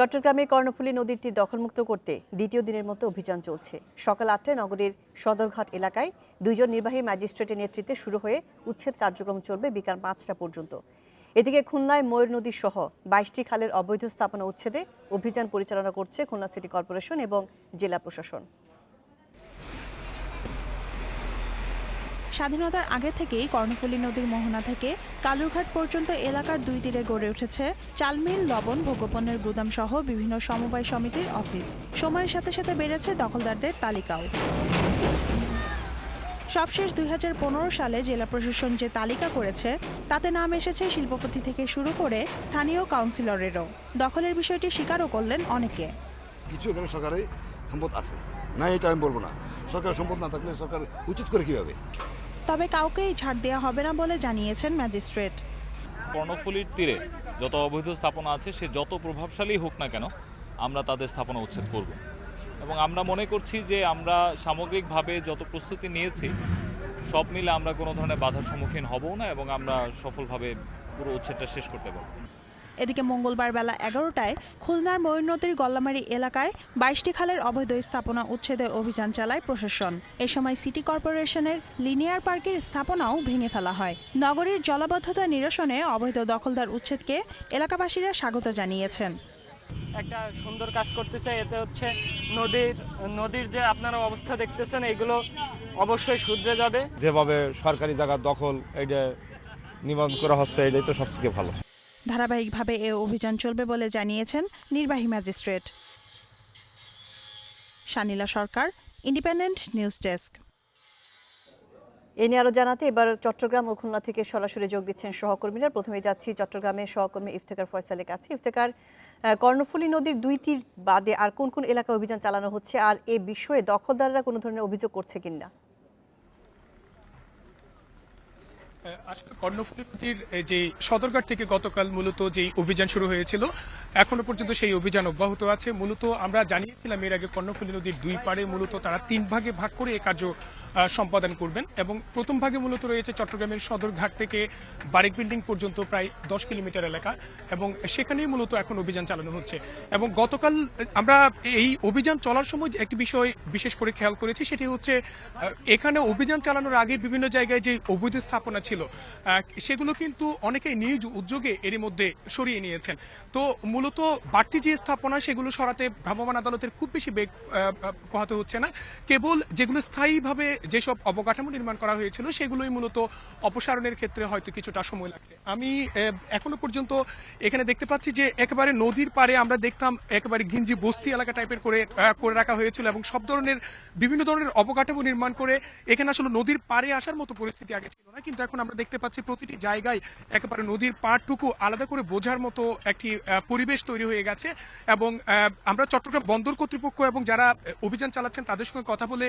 চট্টগ্রামে কর্ণফুলী তীর দখলমুক্ত করতে দ্বিতীয় দিনের মতো অভিযান চলছে। সকাল আটটায় নগরীর সদরঘাট এলাকায় দুইজন নির্বাহী ম্যাজিস্ট্রেটের নেতৃত্বে শুরু হয়ে উচ্ছেদ কার্যক্রম চলবে বিকাল পাঁচটা পর্যন্ত। এদিকে খুলনায় ময়ূর নদী সহ বাইশটি খালের অবৈধ স্থাপনা উচ্ছেদে অভিযান পরিচালনা করছে খুলনা সিটি কর্পোরেশন এবং জেলা প্রশাসন। স্বাধীনতার আগে থেকেই কর্ণফুলী নদীর মোহনা থেকে কালুরঘাট পর্যন্ত এলাকার দুই তীরে গড়ে উঠেছে চালমিল লবণ ভোগ্যপণ্যের গুদাম সহ বিভিন্ন সমবায় সমিতির অফিস। সময়ের সাথে সাথে বেড়েছে দখলদারদের তালিকাও। সবশেষ দুই সালে জেলা প্রশাসন যে তালিকা করেছে, তাতে নাম এসেছে শিল্পপতি থেকে শুরু করে স্থানীয় কাউন্সিলরেরও। দখলের বিষয়টি স্বীকারও করলেন অনেকে। কিছু এখানে সরকারের সম্পদ আছে। না, এটা আমি বলব না। সরকারের সম্পদ না থাকলে সরকার উচিত করে কীভাবে? তবে কাউকেই ছাড় দেওয়া হবে না বলে জানিয়েছেন ম্যাজিস্ট্রেট। কর্ণফুলীর তীরে যত অবৈধ স্থাপনা আছে, সে যত প্রভাবশালী হোক না কেন, আমরা তাদের স্থাপনা উচ্ছেদ করব। এবং আমরা মনে করছি যে আমরা সামগ্রিকভাবে যত প্রস্তুতি নিয়েছি, সব মিলে আমরা কোনো ধরনের বাধার সম্মুখীন হবও না এবং আমরা সফলভাবে পুরো উচ্ছেদটা শেষ করতে পারব। এদিকে মঙ্গলবার বেলা এগারোটায় খুলনার ময়ূর নদীর গল্লামারী এলাকায় বাইশটি খালের অবৈধ স্থাপনা উচ্ছেদে অভিযান চালায় প্রশাসন। এ সময় সিটি কর্পোরেশনের লিনিয়ার পার্কের স্থাপনাও ভেঙে ফেলা হয়। নগরীর জলাবদ্ধতা নিরসনে অবৈধ দখলদার উচ্ছেদকে এলাকাবাসীরা স্বাগত জানিয়েছেন। একটা সুন্দর কাজ করতেছে এতে হচ্ছে নদীর নদীর যে আপনারা অবস্থা দেখতেছেন এগুলো অবশ্যই শুধরে যাবে। যেভাবে সরকারি জায়গা দখল এটা নিবন্ধ করা হচ্ছে এটাই তো সবথেকে ভালো। ধারাবাহিকভাবে এ অভিযান চলবে বলে জানিয়েছেন নির্বাহী magistrate. Shanila Sarkar, Independent news desk. এ নিয়ে আরও জানাতে এবার চট্টগ্রাম ও খুলনা থেকে সরাসরি যোগ দিচ্ছেন সহকর্মীরা। প্রথমে যাচ্ছি চট্টগ্রামের সহকর্মী ইফতেকার ফয়সালের কাছে। ইফতেকার কর্ণফুলী নদীর দুই তীর বাদে আর কোন কোন এলাকায় অভিযান চালানো হচ্ছে আর এ বিষয়ে দখলদাররা কোনো ধরনের অভিযোগ করছে কিনা? আসলে কর্ণফুলী নদীর এই যে সদরঘাট থেকে গতকাল মূলত যে অভিযান শুরু হয়েছিল, এখনও পর্যন্ত সেই অভিযান অব্যাহত আছে। মূলত আমরা জানিয়েছিলাম, এর আগে কর্ণফুলী নদীর দুই পারে মূলত তারা তিন ভাগে ভাগ করে এই কার্য সম্পাদন করবেন। এবং প্রথম ভাগে মূলত রয়েছে চট্টগ্রামের সদরঘাট থেকে বারিক বিল্ডিং পর্যন্ত প্রায় দশ কিলোমিটার এলাকা এবং সেখানেই মূলত এখন অভিযান চালানো হচ্ছে। এবং গতকাল, আমরা এই অভিযান চলার সময় একটি বিষয় বিশেষ করে খেয়াল করেছি, সেটি হচ্ছে এখানে অভিযান চালানোর আগে বিভিন্ন জায়গায় যে অবৈধ স্থাপনা ছিল সেগুলো কিন্তু অনেকেই নিজ উদ্যোগে এরই মধ্যে সরিয়ে নিয়েছেন। তো মূলত বাড়তি যে স্থাপনা, সেগুলো সরাতে ভ্রাম্যমাণ আদালতের খুব বেশি বেগ পোহাতে হচ্ছে না। কেবল যেগুলো স্থায়ীভাবে যেসব অবকাঠামো নির্মাণ করা হয়েছিল, সেগুলোই মূলত অপসারণের ক্ষেত্রে হয়তো কিছুটা সময় লাগছে। আমি এখনও পর্যন্ত এখানে দেখতে পাচ্ছি যে একেবারে নদীর পাড়ে আমরা দেখতাম একেবারে ঘিঞ্জি বস্তি এলাকা টাইপের করে করে রাখা হয়েছিল এবং সব ধরনের, বিভিন্ন ধরনের অবকাঠামো নির্মাণ করে এখানে আসলে নদীর পাড়ে আসার মতো পরিস্থিতি আগে ছিল না, কিন্তু এখন আমরা দেখতে পাচ্ছি প্রতিটি জায়গায় একেবারে নদীর পাড়টুকু আলাদা করে বোঝার মতো একটি পরিবেশ তৈরি হয়ে গেছে এবং আমরা চট্টগ্রাম বন্দর কর্তৃপক্ষ এবং যারা অভিযান চালাচ্ছেন তাদের সঙ্গে কথা বলে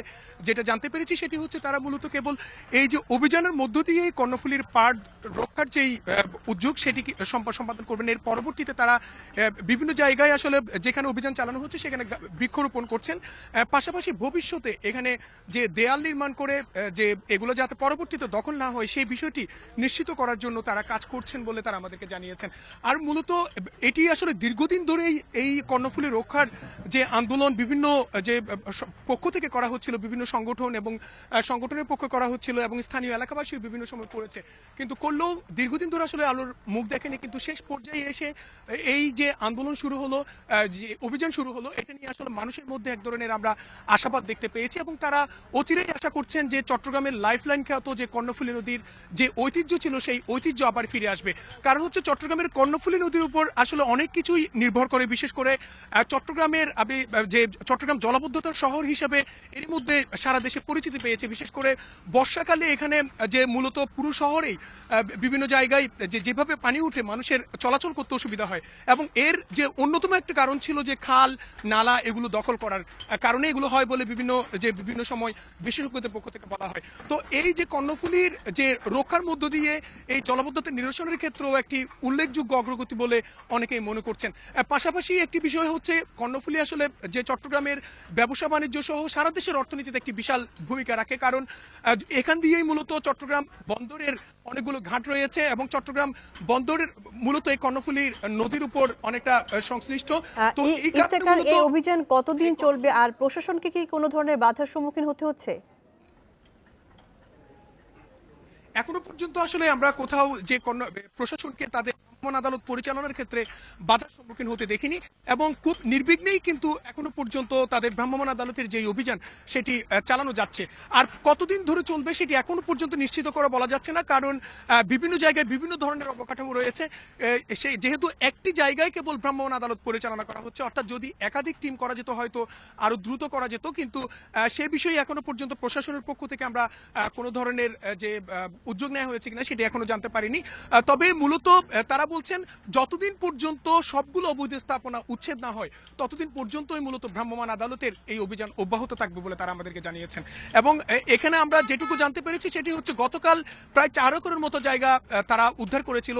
যেটা জানতে পেরেছি সেটি হচ্ছে তারা মূলত কেবল এই যে অভিযানের মধ্য দিয়ে কর্ণফুলীর পাড় রক্ষার যেই উদ্যোগ সেটি সম্পাদন করবেন। এর পরবর্তীতে তারা বিভিন্ন জায়গায় আসলে যেখানে অভিযান চালানো হচ্ছে সেখানে বৃক্ষরোপণ করছেন। পাশাপাশি ভবিষ্যতে এখানে যে দেয়াল নির্মাণ করে যে এগুলো যাতে পরবর্তীতে দখল না হয় সেই বিষয়টি নিশ্চিত করার জন্য তারা কাজ করছেন বলে তারা আমাদেরকে জানিয়েছেন। আর মূলত এটি আসলে দীর্ঘদিন ধরেই এই কর্ণফুলী রক্ষার যে আন্দোলন, বিভিন্ন যে পক্ষ থেকে করা হচ্ছিল বিভিন্ন সংগঠন এবং সংগঠনের পক্ষে করা হচ্ছিল এবং স্থানীয় এলাকাবাসী বিভিন্ন সময় করেছে কিন্তু করলেও দীর্ঘদিন ধরে আসলে আলোর মুখ দেখেনি, কিন্তু শেষ পর্যায়ে এসে এই যে আন্দোলন শুরু হলো যে অভিযান শুরু হলো, এটা নিয়ে আসলে মানুষের মধ্যে এক ধরনের আমরা আশাবাদ দেখতে পেয়েছি এবং তারা অচিরেই আশা করছেন যে চট্টগ্রামের লাইফলাইন খ্যাত যে কর্ণফুলী নদীর যে ঐতিহ্য ছিল, সেই ঐতিহ্য আবার ফিরে আসবে। কারণ হচ্ছে চট্টগ্রামের কর্ণফুলী নদীর উপর আসলে অনেক কিছুই নির্ভর করে, বিশেষ করে চট্টগ্রামের যে চট্টগ্রাম জলাবদ্ধতার শহর হিসেবে এর মধ্যে সারা দেশে পরিচিতি পেয়েছে, বিশেষ করে বর্ষাকালে এখানে যে মূলত পুরো শহরেই বিভিন্ন জায়গায়, যে যেভাবে পানি উঠে মানুষের চলাচল করতে অসুবিধা হয় এবং এর যে অন্যতম একটা কারণ ছিল যে খাল, নালা এগুলো দখল করার কারণে এগুলো হয় বলে বিভিন্ন, যে বিভিন্ন সময় বিশেষজ্ঞদের পক্ষ থেকে বলা হয়। তো এই যে কর্ণফুলির যে রক্ষার মধ্য দিয়ে এই জলাবদ্ধতা নিরসনের ক্ষেত্রেও একটি উল্লেখযোগ্য অগ্রগতি বলে অনেকেই মনে করছেন। পাশাপাশি একটি বিষয় হচ্ছে, কর্ণফুলি আসলে যে চট্টগ্রামের ব্যবসা বাণিজ্য সহ সারা দেশের অর্থনীতিতে একটি বিশাল ভূমিকা ভূমিকা রাখে। কারণ এখান দিয়েই মূলত চট্টগ্রাম বন্দরের অনেকগুলো ঘাট রয়েছে এবং চট্টগ্রাম বন্দরের মূলত এই কর্ণফুলী নদীর উপর অনেকটা সংশ্লিষ্ট। তো এই অভিযান কতদিন চলবে? আর প্রশাসনকে কি কোনো ধরনের বাধার সম্মুখীন হতে হচ্ছে? এখনও পর্যন্ত আসলে আমরা কোথাও যে কোনো প্রশাসনকে তাদের ভ্রাম্যমাণ আদালত পরিচালনার ক্ষেত্রে বাধার সম্মুখীন হতে দেখিনি এবং খুব নির্বিঘ্নেই কিন্তু এখনও পর্যন্ত তাদের ভ্রাম্যমাণ আদালতের যে অভিযান, সেটি চালানো যাচ্ছে। আর কতদিন ধরে চলবে সেটি এখনও পর্যন্ত নিশ্চিত করা বলা যাচ্ছে না, কারণ বিভিন্ন জায়গায় বিভিন্ন ধরনের অবকাঠামো রয়েছে। সেই যেহেতু একটি জায়গায় কেবল ভ্রাম্যমাণ আদালত পরিচালনা করা হচ্ছে, অর্থাৎ যদি একাধিক টিম করা যেত হয়তো আরও দ্রুত করা যেত, কিন্তু সে বিষয়ে এখনও পর্যন্ত প্রশাসনের পক্ষ থেকে আমরা কোনো ধরনের যে উদ্যোগ নেওয়া হয়েছে কিনা সেটি এখনও জানতে পারিনি। তবে মূলত তারা বলছেন, যতদিন পর্যন্ত সবগুলো অবৈধ স্থাপনা উচ্ছেদ না হয়, ততদিন পর্যন্তই মূলত ভ্রাম্যমাণ আদালতের এই অভিযান অব্যাহত থাকবে বলে তারা আমাদেরকে জানিয়েছেন। এবং এখানে আমরা যেটুকু জানতে পেরেছি সেটি হচ্ছে গতকাল প্রায় চার একরের মতো জায়গা তারা উদ্ধার করেছিল।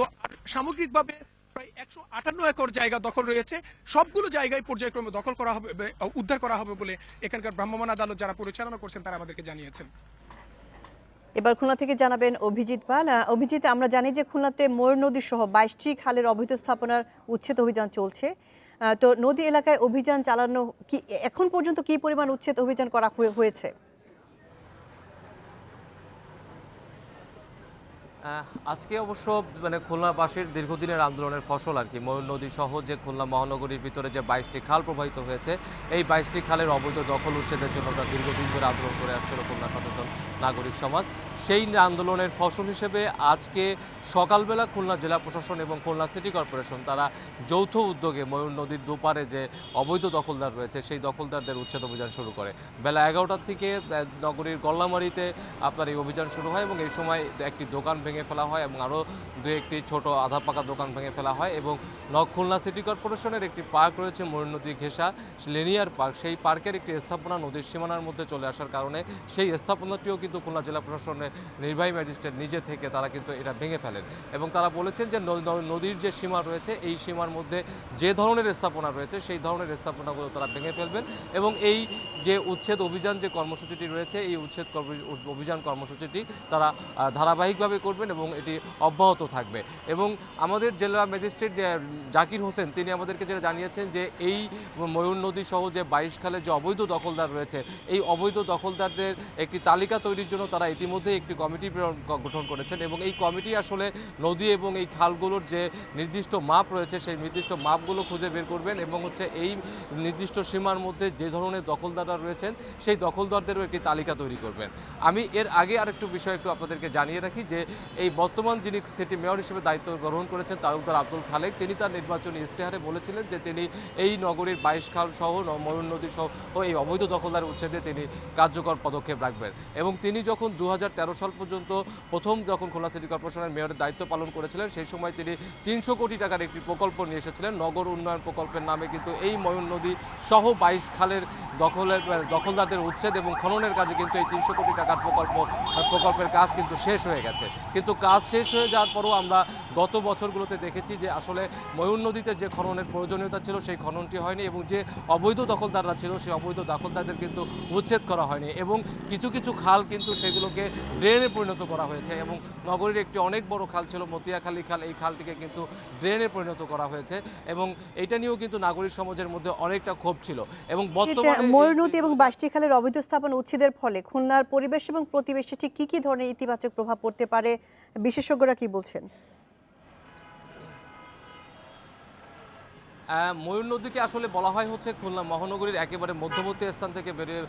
সামগ্রিকভাবে প্রায় একশো আটান্ন একর জায়গা দখল রয়েছে। সবগুলো জায়গায় পর্যায়ক্রমে দখল করা হবে উদ্ধার করা হবে বলে এখানকার ভ্রাম্যমাণ আদালত যারা পরিচালনা করছেন তারা আমাদেরকে জানিয়েছেন। এবার খুলনা থেকে জানাবেন অভিজিৎ পাল অভিজিৎ, আমরা জানি যে খুলনাতে ময়ূর নদী সহ বাইশটি খালের অবৈধ স্থাপনার উচ্ছেদ অভিযান চলছে। তো নদী এলাকায় অভিযান চালানো কি, এখন পর্যন্ত কি পরিমাণ উচ্ছেদ অভিযান করা হয়ে- হয়েছে? আজকে অবশ্য মানে খুলনাবাসীর দীর্ঘদিনের আন্দোলনের ফসল আর কি। ময়ূর নদী সহ যে খুলনা মহানগরীর ভিতরে যে বাইশটি খাল প্রবাহিত হয়েছে, এই বাইশটি খালের অবৈধ দখল উচ্ছেদের জন্য তারা দীর্ঘদিন ধরে আন্দোলন করে আসছিল খুলনা সচেতন নাগরিক সমাজ। সেই আন্দোলনের ফসল হিসেবে আজকে সকালবেলা খুলনা জেলা প্রশাসন এবং খুলনা সিটি কর্পোরেশন, তারা যৌথ উদ্যোগে ময়ূর নদীর দুপারে যে অবৈধ দখলদার রয়েছে, সেই দখলদারদের উচ্ছেদ অভিযান শুরু করে। বেলা এগারোটার থেকে নগরীর গল্লামারিতে আপনার এই অভিযান শুরু হয় এবং এই সময় একটি দোকান ভেঙে ফেলা হয় এবং আরও দু একটি ছোট আধা পাকা দোকান ভেঙে ফেলা হয় এবং খুলনা সিটি কর্পোরেশনের একটি পার্ক রয়েছে, ময়ূর নদী ঘেঁষা লেনিয়ার পার্ক। সেই পার্কের একটি স্থাপনা নদীর সীমানার মধ্যে চলে আসার কারণে সেই স্থাপনাটিও কিন্তু খুলনা জেলা প্রশাসনের নির্বাহী ম্যাজিস্ট্রেট নিজে থেকে তারা কিন্তু এটা ভেঙে ফেলেন। এবং তারা বলেছেন যে নদীর যে সীমা রয়েছে, এই সীমার মধ্যে যে ধরনের স্থাপনা রয়েছে, সেই ধরনের স্থাপনাগুলো তারা ভেঙে ফেলবেন এবং এই যে উচ্ছেদ অভিযান যে কর্মসূচিটি রয়েছে, এই উচ্ছেদ অভিযান কর্মসূচিটি তারা ধারাবাহিকভাবে করবেন এবং এটি অব্যাহত থাকবে। এবং আমাদের জেলা ম্যাজিস্ট্রেট জাকির হোসেন, তিনি আমাদেরকে যেটা জানিয়েছেন যে এই ময়ূর নদী সহ যে বাইশ খালে যে অবৈধ দখলদার রয়েছে, এই অবৈধ দখলদারদের একটি তালিকা তৈরির জন্য তারা ইতিমধ্যে একটি কমিটি গঠন করেছেন এবং এই কমিটি আসলে নদী এবং এই খালগুলোর যে নির্দিষ্ট মাপ রয়েছে, সেই নির্দিষ্ট মাপগুলো খুঁজে বের করবেন এবং হচ্ছে এই নির্দিষ্ট সীমার মধ্যে যে ধরনের দখলদাররা রয়েছেন, সেই দখলদারদেরও একটি তালিকা তৈরি করবেন। আমি এর আগে আরেকটু বিষয় একটু আপনাদেরকে জানিয়ে রাখি যে, এই বর্তমান যিনি সিটি মেয়র হিসেবে দায়িত্ব গ্রহণ করেছেন তালুকদার আব্দুল খালেক, তিনি তার নির্বাচনী ইস্তেহারে বলেছিলেন যে, তিনি এই নগরীর বাইশ খাল সহ ময়ূর নদী সহ এই অবৈধ দখলদার উচ্ছেদে তিনি কার্যকর পদক্ষেপ রাখবেন। এবং তিনি যখন দু হাজার সাল পর্যন্ত প্রথম যখন খুলনা সিটি কর্পোরেশনের মেয়রের দায়িত্ব পালন করেছিলেন, সেই সময় তিনি তিনশো কোটি টাকার একটি প্রকল্প নিয়ে এসেছিলেন। নগর উন্নয়ন প্রকল্পের নামে কিন্তু এই ময়ূর নদী সহ বাইশ খালের দখলের দখলদারদের উচ্ছেদ এবং খননের কাজে কিন্তু এই তিনশো কোটি টাকার প্রকল্প, প্রকল্পের কাজ কিন্তু শেষ হয়ে গেছে। কিন্তু কাজ শেষ হয়ে যাওয়ার পরও আমরা গত বছরগুলোতে দেখেছি যে আসলে ময়ূর নদীতে যে খননের প্রয়োজনীয়তা ছিল, সেই খননটি হয়নি এবং যে অবৈধ দখলদাররা ছিল, সেই অবৈধ দখলদারদের কিন্তু উচ্ছেদ করা হয়নি এবং কিছু কিছু খাল কিন্তু সেগুলোকে ড্রেনে পরিণত করা হয়েছে এবং নগরীর একটি অনেক বড় খাল ছিল মতিয়াখালী খাল। এই খালটিকে কিন্তু ড্রেনে পরিণত করা হয়েছে এবং এটা নিয়েও কিন্তু নাগরিক সমাজের মধ্যে অনেকটা ক্ষোভ ছিল এবং বর্তমানে এবং বাষ্টি খালের অবৈধ স্থাপন উচ্ছেদের ফলে খুলনার পরিবেশ এবং প্রতিবেশে ঠিক কি কি ধরনের ইতিবাচক প্রভাব পড়তে পারে? বিশেষজ্ঞরা কি বলছেন? ময়ূর নদীকে আসলে বলা হয় হচ্ছে খুলনা মহানগরীর একেবারে মধ্যবর্তী স্থান থেকে বেরিয়ে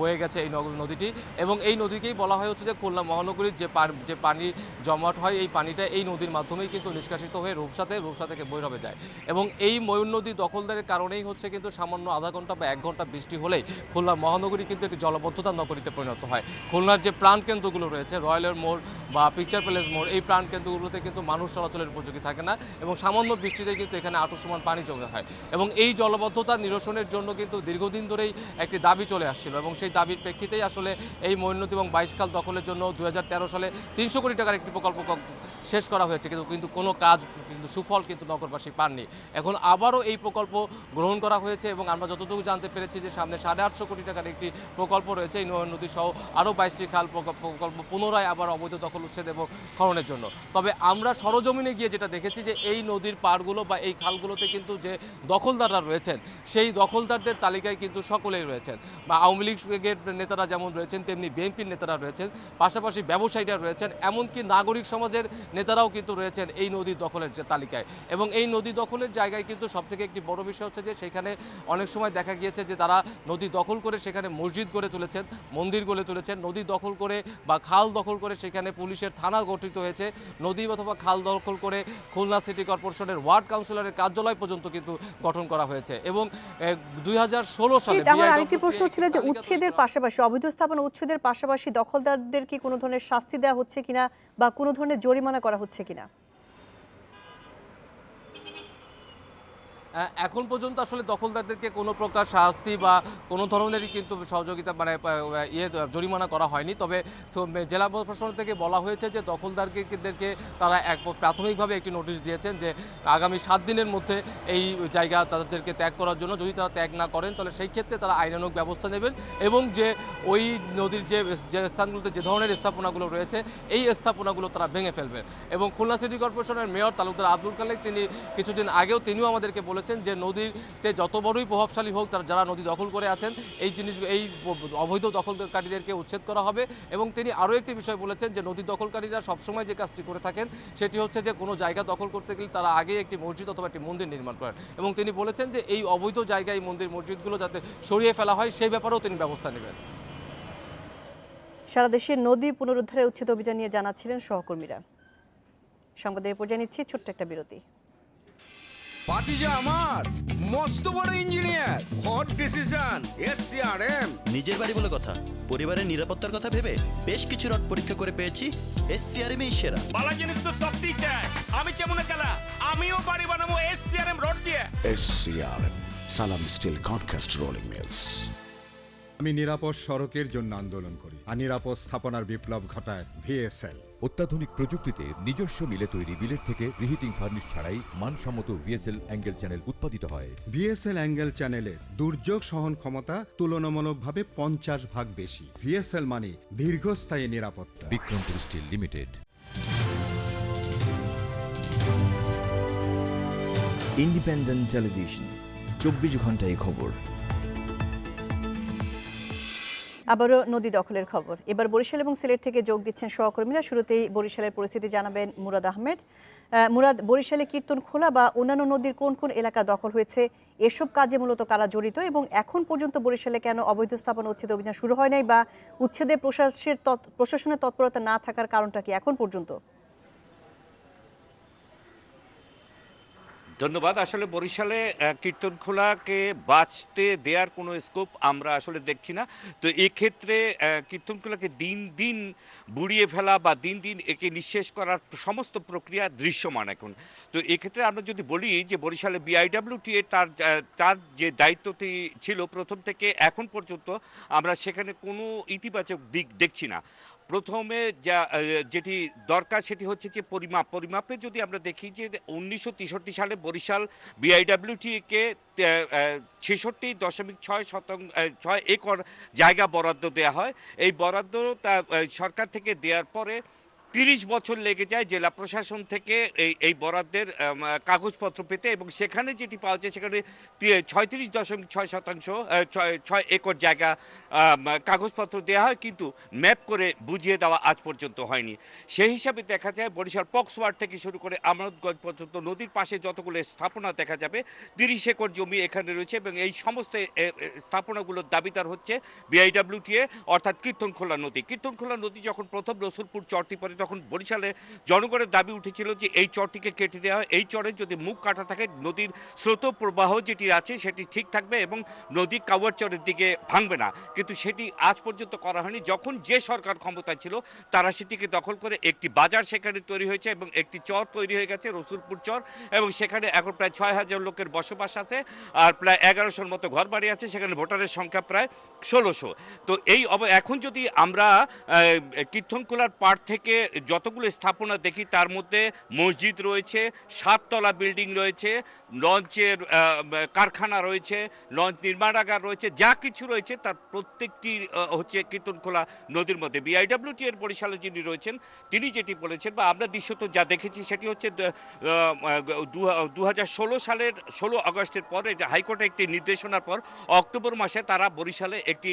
বয়ে গেছে এই নদীটি। এবং এই নদীকেই বলা হয় হচ্ছে যে খুলনা মহানগরীর যে যে পানি জমাট হয়, এই পানিটা এই নদীর মাধ্যমেই কিন্তু নিষ্কাশিত হয়ে রূপসাতে, রূপসা থেকে বৈরবে যায়। এবং এই ময়ূর নদী দখলদারের কারণেই হচ্ছে কিন্তু সামান্য আধা ঘণ্টা বা এক ঘণ্টা বৃষ্টি হলেই খুলনা মহানগরী কিন্তু একটি জলবদ্ধতা নগরীতে পরিণত হয়। খুলনার যে প্রাণ কেন্দ্রগুলো রয়েছে, রয়্যালের মোড় বা পিকচার প্যালেস মোড় এই প্রাণ কেন্দ্রগুলোতে কিন্তু মানুষ চলাচলের উপযোগী থাকে না এবং সামান্য বৃষ্টিতে কিন্তু এখানে আটু সমান পানি জমে হয় এবং এই জলবদ্ধতা নিরসনের জন্য কিন্তু দীর্ঘদিন ধরেই একটি দাবি চলে আসছিল এবং সেই দাবির প্রেক্ষিতেই আসলে এই মৈনদী এবং বাইশখাল দখলের জন্য দু হাজার তেরো সালে তিনশো কোটি টাকার একটি প্রকল্প শেষ করা হয়েছে, কিন্তু কিন্তু কোনো কাজ, কিন্তু সুফল কিন্তু নগরবাসী পাননি। এখন আবারও এই প্রকল্প গ্রহণ করা হয়েছে এবং আমরা যতটুকু জানতে পেরেছি যে সামনে সাড়ে আটশো কোটি টাকার একটি প্রকল্প রয়েছে, এই নদী সহ আরও বাইশটি খাল প্রকল্প পুনরায় আবার অবৈধ দখল উচ্ছেদ এবং খননের জন্য। তবে আমরা সরজমিনে গিয়ে যেটা দেখেছি যে এই নদীর পাড়গুলো বা এই খালগুলোতে কিন্তু যে দখলদাররা রয়েছেন, সেই দখলদারদের তালিকায় কিন্তু সকলেই রয়েছেন। বা আওয়ামী লীগের নেতারা যেমন রয়েছেন, তেমনি বিএনপির নেতারা রয়েছেন, পাশাপাশি ব্যবসায়ীরা রয়েছেন, এমনকি নাগরিক সমাজের নেতারাও কিন্তু রয়েছেন এই নদীর দখলের যে তালিকায়। এবং এই নদী দখলের জায়গায় কিন্তু সবথেকে একটি বড় বিষয় হচ্ছে যে সেখানে অনেক সময় দেখা গিয়েছে যে তারা নদী দখল করে সেখানে মসজিদ গড়ে তুলেছেন, মন্দির গড়ে তুলেছেন, নদী দখল করে বা খাল দখল করে সেখানে পুলিশের থানা গঠিত হয়েছে। নদী অথবা খাল দখল করে খুলনা সিটি কর্পোরেশনের ওয়ার্ড কাউন্সিলরের কার্যালয় পর্যন্ত কিন্তু গঠন করা হয়েছে এবং দুই হাজার ষোলো সালে আমার আরেকটি প্রশ্ন ছিল যে উচ্ছেদের পাশাপাশি অবৈধ স্থাপন উচ্ছেদের পাশাপাশি দখলদারদের কি কোনো ধরনের শাস্তি দেওয়া হচ্ছে কিনা বা কোনো ধরনের জরিমানা করা হচ্ছে কিনা? এখন পর্যন্ত আসলে দখলদারদেরকে কোনো প্রকার শাস্তি বা কোনো ধরনেরই কিন্তু সহযোগিতা মানে ইয়ে জরিমানা করা হয়নি। তবে জেলা প্রশাসন থেকে বলা হয়েছে যে দখলদারদেরকে তারা এক প্রাথমিকভাবে একটি নোটিশ দিয়েছেন যে আগামী সাত দিনের মধ্যে এই জায়গা তাদেরকে ত্যাগ করার জন্য যদি তারা ত্যাগ না করেন, তাহলে সেই ক্ষেত্রে তারা আইনানুগ ব্যবস্থা নেবেন এবং যে ওই নদীর যে যে স্থানগুলোতে যে ধরনের স্থাপনাগুলো রয়েছে, এই স্থাপনাগুলো তারা ভেঙে ফেলবেন। এবং খুলনা সিটি কর্পোরেশনের মেয়র তালুকদার আব্দুল খালেক তিনি কিছুদিন আগেও তিনিও আমাদেরকে বলেছেন যে নদীতে যত বড়ই প্রভাবশালী হোক তারা যারা নদী দখল করে আছেন, এই জিনিস এই অবৈধ দখলকারীদেরকে উচ্ছেদ করা হবে। এবং তিনি আরও একটি বিষয় বলেছেন যে নদী দখলকারীরা সবসময় যে কাজটি করে থাকেন, সেটি হচ্ছে যে কোনো জায়গা দখল করতে গেলে তারা আগে একটি মসজিদ অথবা একটি মন্দির নির্মাণ করেন। এবং তিনি বলেছেন যে এই অবৈধ জায়গায় মন্দির মসজিদগুলো যাতে সরিয়ে ফেলা হয়, সেই ব্যাপারেও তিনি ব্যবস্থা নেবেন। সারা দেশে নদী পুনরুদ্ধারের উচ্ছেদ অভিযান নিয়ে জানাচ্ছিলেন সহকর্মীরা। সংবাদের পর্যায়ে নিচ্ছি ছোট্ট একটা বিরতি। ভাতিজা আমার মস্ত বড় ইঞ্জিনিয়ার হট ডিসিশন এসসিআরএম নিজের বাড়ি বলে কথা পরিবারের নিরাপত্তার কথা ভেবে বেশ কিছু রড পরীক্ষা করে পেয়েছি এসসিআরএম এই সেরা। বালা জিনিস তো সত্যি চাই আমি যেমন কালা আমিও বাড়ি বানাবো এসসিআরএম রড দিয়ে। এসসিআরএম সালাম স্টিল কনকাস্ট রোলিং Mills. আমি নিরাপদ সড়কের জন্য আন্দোলন করি আর নিরাপদ স্থাপনার বিপ্লব ঘটায় ভিএসএল। অত্যাধুনিক প্রযুক্তিতে নিজস্ব মিলে তৈরি বিলেট থেকে রিহিটিং ফার্নিশ ছাড়াই মানসম্মত ভিএসএল অ্যাঙ্গেল চ্যানেল উৎপাদিত হয়। ভিএসএল অ্যাঙ্গেল চ্যানেলের দুর্যোগ সহন ক্ষমতা তুলনামূলকভাবে পঞ্চাশ ভাগ বেশি। ভিএসএল মানে দীর্ঘস্থায়ী নিরাপত্তা। Bikrampur steel limited. Independent television চব্বিশ ঘন্টায় খবর। আবারও নদী দখলের খবর। এবার বরিশাল এবং সিলেট থেকে যোগ দিচ্ছেন সহকর্মীরা। শুরুতেই বরিশালের পরিস্থিতি জানাবেন মুরাদ আহমেদ। মুরাদ, বরিশালে কীর্তন খোলা বা অন্যান্য নদীর কোন কোন এলাকা দখল হয়েছে, এসব কাজে মূলত কারা জড়িত এবং এখন পর্যন্ত বরিশালে কেন অবৈধ স্থাপন উচ্ছেদ অভিযান শুরু হয় নাই বা উচ্ছেদে প্রশাসনের প্রশাসনের তৎপরতা না থাকার কারণটা কি এখন পর্যন্ত? ধন্যবাদ। আসলে বরিশালে আহ, কীর্তনখোলাকে বাঁচতে দেওয়ার কোনো স্কোপ আমরা আসলে দেখছি না। তো এক্ষেত্রে আহ, কীর্তনখোলাকে দিন দিন বুড়িয়ে ফেলা বা দিন দিন একে নিঃশেষ করার সমস্ত প্রক্রিয়া দৃশ্যমান এখন। তো এক্ষেত্রে আমরা যদি বলি যে বরিশালে বিআইডাব্লিউটিএ তার তার যে দায়িত্বটি ছিল প্রথম থেকে এখন পর্যন্ত আমরা সেখানে কোনো ইতিবাচক দিক দেখছি না। প্রথমে যা যেটি দরকার সেটি হচ্ছে যে পরিমাপ। পরিমাপে যদি আমরা দেখি যে উনিশশো তেষট্টি সালে বরিশাল বিআইডাব্লিউটিকে ছেষট্টি দশমিক ছয় শতাংশ ছয় একর জায়গা বরাদ্দ দেওয়া হয়। এই বরাদ্দ তা সরকার থেকে দেওয়ার পরে তিরিশ বছর লেগে যায় জেলা প্রশাসন থেকে এই এই বরাদ্দের কাগজপত্র পেতে এবং সেখানে যেটি পাওয়া যায় সেখানে ছয়ত্রিশ দশমিক ছয় শতাংশ ছয় ছয় একর জায়গা কাগজপত্র দেওয়া হয় কিন্তু ম্যাপ করে বুঝিয়ে দেওয়া আজ পর্যন্ত হয়নি। সেই হিসাবে দেখা যায় বরিশাল পক্সওয়ার্ড থেকে শুরু করে আমরতগঞ্জ পর্যন্ত নদীর পাশে যতগুলো স্থাপনা দেখা যাবে, তিরিশ একর জমি এখানে রয়েছে এবং এই সমস্ত স্থাপনাগুলোর দাবিদার হচ্ছে বিআইডাব্লিউটিএ, অর্থাৎ কীর্তনখোলা নদী। কীর্তনখোলা নদী যখন প্রথম রসুলপুর চরটি পরে তখন বরিশালে জনগণের দাবি উঠেছিল যে এই চরটিকে কেটে দেওয়া হয় এই চরের যদি মুখ কাটা থাকে নদীর স্রোত প্রবাহ যেটি আছে সেটি ঠিক থাকবে এবং নদী কাওয়ার চরের দিকে ভাঙবে না। কিন্তু সেটি আজ পর্যন্ত করা হয়নি। যখন যে সরকার ক্ষমতায় ছিল তারা সেটিকে দখল করে একটি বাজার সেখানে তৈরি হয়েছে এবং একটি চর তৈরি হয়ে গেছে রসুলপুর চর এবং সেখানে এখন প্রায় ছয় হাজার লোকের বসবাস আছে আর প্রায় এগারোশোর মতো ঘর বাড়ি আছে সেখানে ভোটারের সংখ্যা প্রায় ষোলোশো। তো এই এখন যদি আমরা আহ, কীর্তনখোলার পাড় থেকে যতগুলো স্থাপনা দেখি, তার মধ্যে মসজিদ রয়েছে, সাততলা বিল্ডিং রয়েছে, লঞ্চের কারখানা রয়েছে, লঞ্চ নির্মাণাগার রয়েছে, যা কিছু রয়েছে, তার প্রত্যেকটি হচ্ছে কীর্তনখোলা নদীর মধ্যে। বিআইডব্লিউটি এর বরিশালে যিনি রয়েছেন, তিনি যেটি বলেছেন, বা আমরা দৃশ্যত যা দেখেছি, সেটি হচ্ছে দু হাজার ষোলো সালের ষোলো আগস্টের পরে হাইকোর্টে একটি নির্দেশনার পর, অক্টোবর মাসে তারা বরিশালে একটি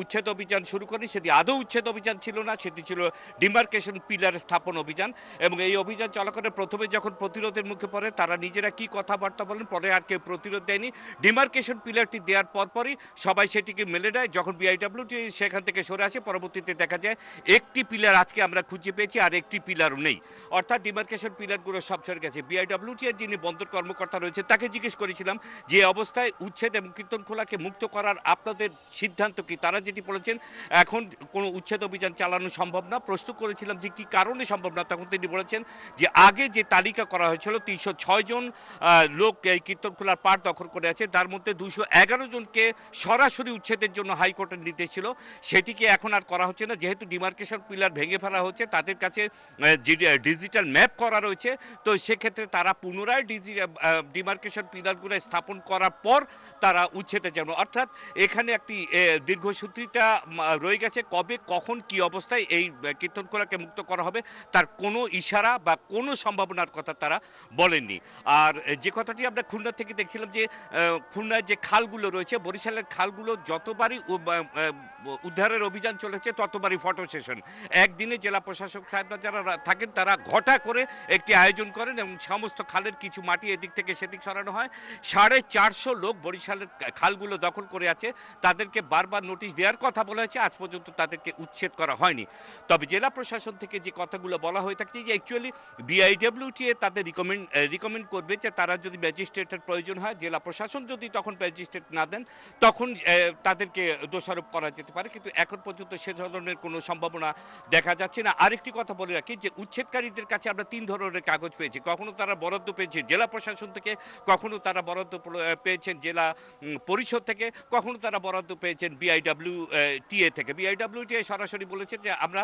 উচ্ছেদ অভিযান শুরু করে, সেটি আদৌ উচ্ছেদ অভিযান ছিল না, সেটি ছিল ডিমার্কেশন পিলার স্থাপন অভিযান এবং এই অভিযান চলাকালে প্রথমে যখন প্রতিরোধের মুখে পড়ে, তারা নিজেরা কি কথাবার্তা বলেন পরে আর কেউ প্রতিরোধ দেয়নি। ডিমার্কেশন পিলারটি দেওয়ার পরপরই সবাই সেটিকে মেলে দেয় যখন বিআইডব্লিউটি সেখান থেকে সরে আসে, পরবর্তীতে দেখা যায় একটি পিলার আজকে আমরা খুঁজে পেয়েছি, আর একটি পিলারও নেই। অর্থাৎ ডিমার্কেশন পিলারগুলো সব সরে গেছে। বিআইডব্লিউটি এর যিনি বন্দর কর্মকর্তা রয়েছে, তাকে জিজ্ঞেস করেছিলাম যে অবস্থায় উচ্ছেদ এবং কীর্তনখোলাকে মুক্ত করার আপনাদের সিদ্ধান্ত কি? তারা যেটি বলেছেন, এখন কোনো উচ্ছেদ অভিযান চালানো সম্ভব না। প্রশ্ন করেছিলাম যে কি কারণে সম্ভব না? তখন তিনি বলেছেন যে আগে যে তালিকা করা হয়েছিল, তিনশো ছয় জন লোক এই কীর্তনখোলার পাঠ দখল করে আছে, তার মধ্যে দুশো এগারো জনকে সরাসরি উচ্ছেদের জন্য হাইকোর্টের নির্দেশ ছিল। সেটিকে এখন আর করা হচ্ছে না। যেহেতু ডিমার্কেশন পিলার ভেঙে ফেলা হচ্ছে, তাদের কাছে ডিজিটাল ম্যাপ করা রয়েছে, তো সেক্ষেত্রে তারা পুনরায় ডিজি ডিমার্কেশন পিলারগুলো স্থাপন করার পর তারা উচ্ছেদে যাবে। অর্থাৎ এখানে একটি দীর্ঘসূত্রিতা রয়ে গেছে, কবে, কখন, কি অবস্থায় এই কীর্তনখোলাকে মুক্ত করা হবে, তার কোনো ইশারা বা কোনো সম্ভাবনার কথা তারা বলেননি। আর যে কথাটি আমরা খুলনা থেকে দেখছিলাম যে খুলনার যে খালগুলো রয়েছে, বরিশালের খালগুলো যতবারই উদ্ধারের অভিযান চলেছে, ততবারই ফটো সেশন একদিনে জেলা প্রশাসক সাহেবরা যারা থাকেন, তারা ঘটা করে একটি আয়োজন করেন এবং সমস্ত খালের কিছু মাটি এদিক থেকে সেদিক সরানো হয়। সাড়ে চারশো লোক বরিশালের খালগুলো দখল করে আছে। তাদেরকে বারবার নোটিশ দেওয়ার কথা বলা হয়েছে, আজ পর্যন্ত তাদেরকে উচ্ছেদ করা হয়নি। তবে জেলা প্রশাসন থেকে যে কথাগুলো বলা হয়ে থাকছে যে অ্যাকচুয়ালি বিআইডব্লিউটিএ তাদের রিকমেন্ড রিকমেন্ড করবে যে তারা যদি ম্যাজিস্ট্রেটের প্রয়োজন হয়, জেলা প্রশাসন যদি তখন ম্যাজিস্ট্রেট না দেন, তখন তাদেরকে দোষারোপ করা যেতে পারে। কিন্তু এখন পর্যন্ত সে ধরনের কোনো সম্ভাবনা দেখা যাচ্ছে না। আরেকটি কথা বলে রাখি যে উচ্ছেদকারীদের কাছে আমরা তিন ধরনের কাগজ পেয়েছি। কখনো তারা বরাদ্দ পেয়েছে জেলা প্রশাসন থেকে, কখনো তারা বরাদ্দ পেয়েছেন জেলা পরিষদ থেকে, কখনো তারা বরাদ্দ পেয়েছেন বিআইডব্লিউ টিএ থেকে। বিআইডব্লিউ টিএ সরাসরি বলেছে যে আমরা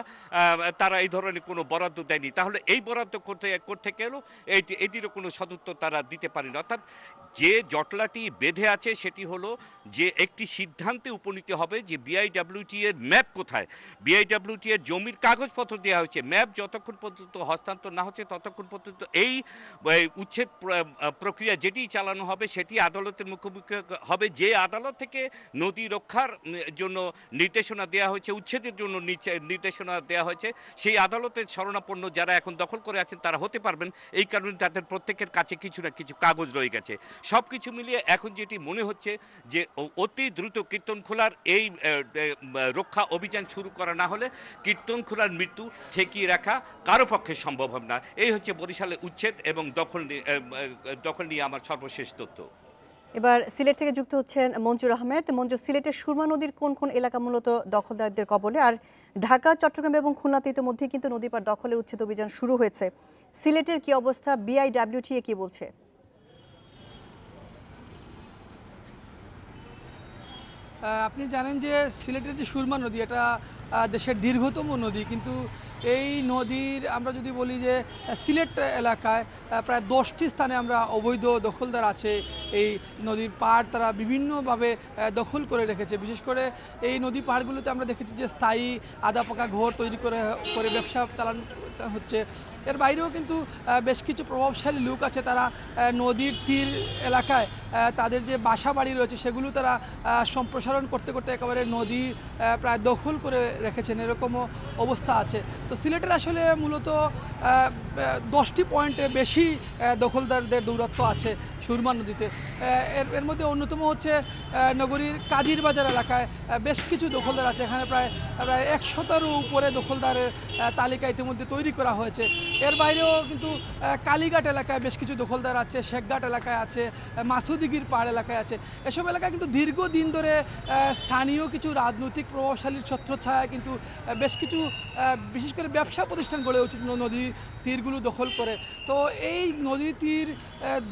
তারা এই ধরনের কোনো বরাদ্দ দেয়নি। তাহলে এই বরাদ্দ করতে করতে গেলেও এটি এটিরও কোনো সদুত্তর তারা দিতে পারেনি। অর্থাৎ যে জটলাটি বেঁধে আছে সেটি হলো যে একটি সিদ্ধান্তে উপনীত হবে যে বিআইডব্লিউটি এর ম্যাপ কোথায়। বিআইডব্লিউটি এর জমির কাগজপত্র দেওয়া হয়েছে। ম্যাপ যতক্ষণ পর্যন্ত হস্তান্তর না হচ্ছে, ততক্ষণ পর্যন্ত এই উচ্ছেদ প্রক্রিয়া যেটি চালানো হবে সেটি আদালতের মুখোমুখি হবে। যে আদালত থেকে নদী রক্ষার জন্য নির্দেশনা দেওয়া হয়েছে, উচ্ছেদের জন্য নির্দেশনা দেওয়া হয়েছে, সেই আদালতের শরণাপন্ন যারা এখন দখল করে আছেন, তারা হতে পারবেন। এই কারণে তাদের প্রত্যেকের কাছে কিছু না কিছু কাগজ রয়ে গেছে। সব কিছু মিলিয়ে এখন যেটি মনে হচ্ছে যে অতি দ্রুত কীর্তন খোলার এই রক্ষা অভিযান শুরু করা না হলে কীর্তন খোলার মৃত্যু ঠেকিয়ে রাখা কারও পক্ষে সম্ভব হবে না। এই হচ্ছে বরিশালে উচ্ছেদ এবং দখল দখল নিয়ে আমার সর্বশেষ তথ্য। এবার সিলেট থেকে যুক্ত হচ্ছেন মঞ্জুর আহমেদ। মঞ্জুর সিলেটের সুরমা নদীর কোন কোন এলাকা মূলত দখলদারদের কবলে? আর ঢাকা, চট্টগ্রাম এবং খুলনাতে ইতিমধ্যে কিন্তু নদী পার দখলের উচ্ছেদ অভিযান শুরু হয়েছে। সিলেটের কি অবস্থা? বিআইডব্লিউটিএ কি বলছে? আপনি জানেন যে সিলেটের যে সুরমা নদী, এটা দেশের দীর্ঘতম নদী, কিন্তু এই নদীর, আমরা যদি বলি যে, সিলেট এলাকায় প্রায় দশটি স্থানে আমরা অবৈধ দখলদার আছে। এই নদীর পাড় তারা বিভিন্নভাবে দখল করে রেখেছে। বিশেষ করে এই নদী পাহাড়গুলোতে আমরা দেখেছি যে, স্থায়ী আদা পাকা ঘর তৈরি করে করে ব্যবসা চালান চালান হচ্ছে, এর বাইরেও কিন্তু বেশ কিছু প্রভাবশালী লোক আছে তারা নদীর তীর এলাকায় তাদের যে বাসা বাড়ি রয়েছে সেগুলো তারা সম্প্রসারণ করতে করতে একেবারে নদী প্রায় দখল করে রেখেছেন, এরকমও অবস্থা আছে। তো সিলেটের আসলে মূলত দশটি পয়েন্টে বেশি দখলদারদের দৌরাত্ম আছে সুরমা নদীতে। এর এর মধ্যে অন্যতম হচ্ছে নগরীর কাজির বাজার এলাকায় বেশ কিছু দখলদার আছে। এখানে প্রায় প্রায় একশোটারও উপরে দখলদারের তালিকা ইতিমধ্যে তৈরি করা হয়েছে। এর বাইরেও কিন্তু কালীঘাট এলাকায় বেশ কিছু দখলদার আছে, শেখঘাট এলাকায় আছে মাসুদিগির পাহাড় এলাকায় আছে। এসব এলাকায় কিন্তু দীর্ঘদিন ধরে স্থানীয় কিছু রাজনৈতিক প্রভাবশালীর ছত্রছায়ায় কিন্তু বেশ কিছু বিশেষ করে ব্যবসা প্রতিষ্ঠান গড়ে উচিত নদী তীরগুলো দখল করে। তো এই নদী তীর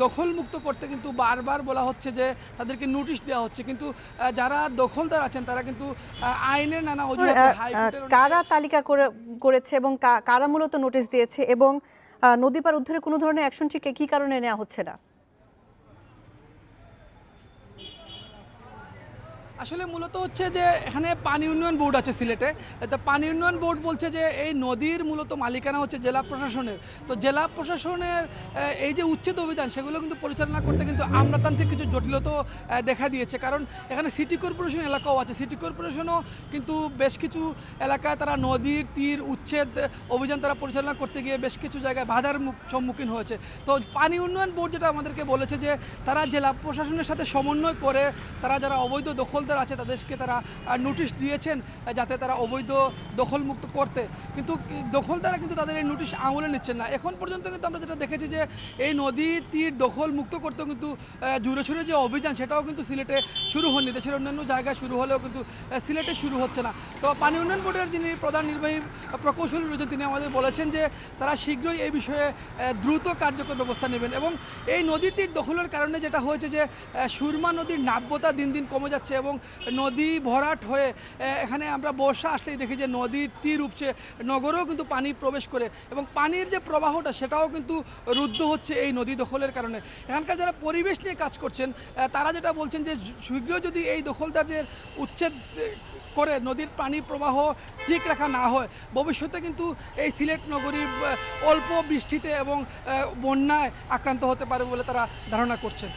দখলমুক্ত করতে কিন্তু বারবার বলা হচ্ছে যে তাদেরকে নোটিশ দেওয়া হচ্ছে। কিন্তু যারা দখলদার আছেন তারা কিন্তু আইনের নানা কারা তালিকা করে করেছে এবং কারা মূলত নোটিশ দিয়েছে এবং নদী পার উদ্ধারে কোনো ধরনের অ্যাকশন ঠিক কি কারণে নেওয়া হচ্ছে না? আসলে মূলত হচ্ছে যে এখানে পানি উন্নয়ন বোর্ড আছে সিলেটে। তো পানি উন্নয়ন বোর্ড বলছে যে এই নদীর মূলত মালিকানা হচ্ছে জেলা প্রশাসনের। তো জেলা প্রশাসনের এই যে উচ্ছেদ অভিযান, সেগুলো কিন্তু পরিচালনা করতে কিন্তু আমলাতান্ত্রিক কিছু জটিলতা দেখা দিয়েছে। কারণ এখানে সিটি কর্পোরেশন এলাকাও আছে। সিটি কর্পোরেশনও কিন্তু বেশ কিছু এলাকায় তারা নদীর তীর উচ্ছেদ অভিযান তারা পরিচালনা করতে গিয়ে বেশ কিছু জায়গায় বাধার মুখ, সম্মুখীন হয়েছে। তো পানি উন্নয়ন বোর্ড যেটা আমাদেরকে বলেছে যে তারা জেলা প্রশাসনের সাথে সমন্বয় করে তারা যারা অবৈধ দখলদার আছে, তাদেরকে তারা নোটিশ দিয়েছেন যাতে তারা অবৈধ দখলমুক্ত করতে। কিন্তু দখলদারা কিন্তু তাদের এই নোটিশ আমলে নিচ্ছেন না। এখন পর্যন্ত কিন্তু আমরা যেটা দেখেছি যে, এই নদী তীর দখলমুক্ত করতেও কিন্তু জুড়ে যে অভিযান, সেটাও কিন্তু সিলেটে শুরু হয়নি। দেশের অন্যান্য জায়গায় শুরু হলেও কিন্তু সিলেটে শুরু হচ্ছে না। তো পানি উন্নয়ন বোর্ডের যিনি প্রধান নির্বাহী প্রকৌশলী রয়েছেন, তিনি আমাদের বলেছেন যে, তারা শীঘ্রই এই বিষয়ে দ্রুত কার্যকর ব্যবস্থা নেবেন এবং এই নদী তীর দখলের কারণে যেটা হয়েছে যে সুরমা নদীর নাব্যতা দিন দিন কমে যাচ্ছে এবং নদী ভরাট হয়ে এখানে আমরা বর্ষা আসলেই দেখি যে নদীর তীর উপচে নগরেও কিন্তু পানি প্রবেশ করে এবং পানির যে প্রবাহটা সেটাও কিন্তু রুদ্ধ হচ্ছে এই নদী দখলের কারণে। এখানকার যারা পরিবেশ নিয়ে কাজ করছেন তারা যেটা বলছেন যে শীঘ্র যদি এই দখলদারদের উচ্ছেদ করে নদীর পানি প্রবাহ ঠিক রাখা না হয়, ভবিষ্যতে কিন্তু এই সিলেট নগরী অল্প বৃষ্টিতে এবং বন্যায় আক্রান্ত হতে পারে বলে তারা ধারণা করছেন।